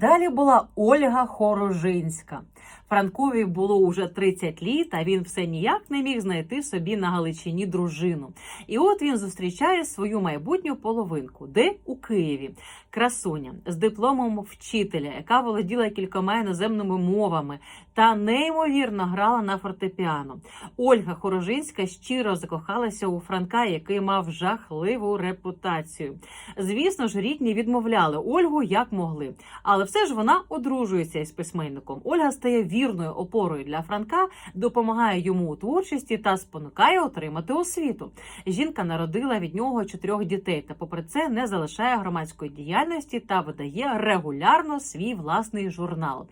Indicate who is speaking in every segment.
Speaker 1: Далі була Ольга Хорожинська. Франкові було уже 30 літ, а він все ніяк не міг знайти собі на Галичині дружину. І от він зустрічає свою майбутню половинку, де у Києві. Красуня з дипломом вчителя, яка володіла кількома іноземними мовами та неймовірно грала на фортепіано. Ольга Хорожинська щиро закохалася у Франка, який мав жахливу репутацію. Звісно ж, рідні відмовляли Ольгу як могли, але все ж вона одружується із письменником. Ольга стає вірною опорою для Франка, допомагає йому у творчості та спонукає отримати освіту. Жінка народила від нього чотирьох дітей, та попри це не залишає громадської діяльності та видає регулярно свій власний журнал.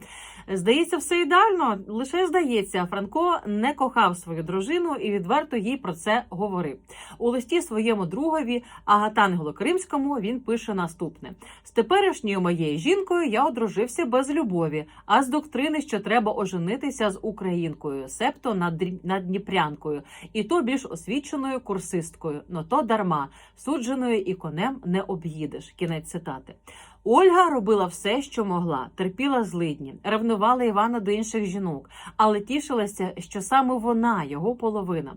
Speaker 1: Здається, все ідеально, лише здається, Франко не кохав свою дружину і відверто їй про це говорив. У листі своєму другові Агатангелу Кримському він пише наступне: з теперішньою моєю жінкою я одружився без любові, а з доктрини, що треба оженитися з українкою, себто надрі- надніпрянкою, і то більш освіченою курсисткою, но то дарма, судженою і конем не об'їдеш. Кінець цитати. Ольга робила все, що могла, терпіла злидні, ревнувала Івана до інших жінок, але тішилася, що саме вона, його половина.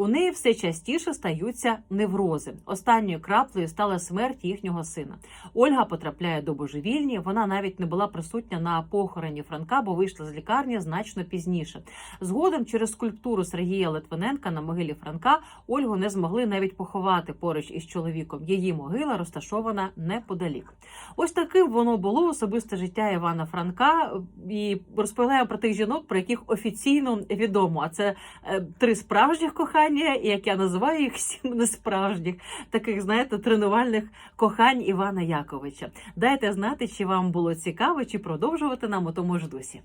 Speaker 1: У неї все частіше стаються неврози. Останньою краплею стала смерть їхнього сина. Ольга потрапляє до божевільні. Вона навіть не була присутня на похороні Франка, бо вийшла з лікарні значно пізніше. Згодом, через скульптуру Сергія Литвиненка на могилі Франка, Ольгу не змогли навіть поховати поруч із чоловіком. Її могила розташована неподалік. Ось таким воно було особисте життя Івана Франка. І розповідаю про тих жінок, про яких офіційно відомо. А це е, три справжніх кохання, і як я називаю їх сім несправжніх, таких, знаєте, тренувальних кохань Івана Яковича. Дайте знати, чи вам було цікаво, чи продовжувати нам у тому ж дусі.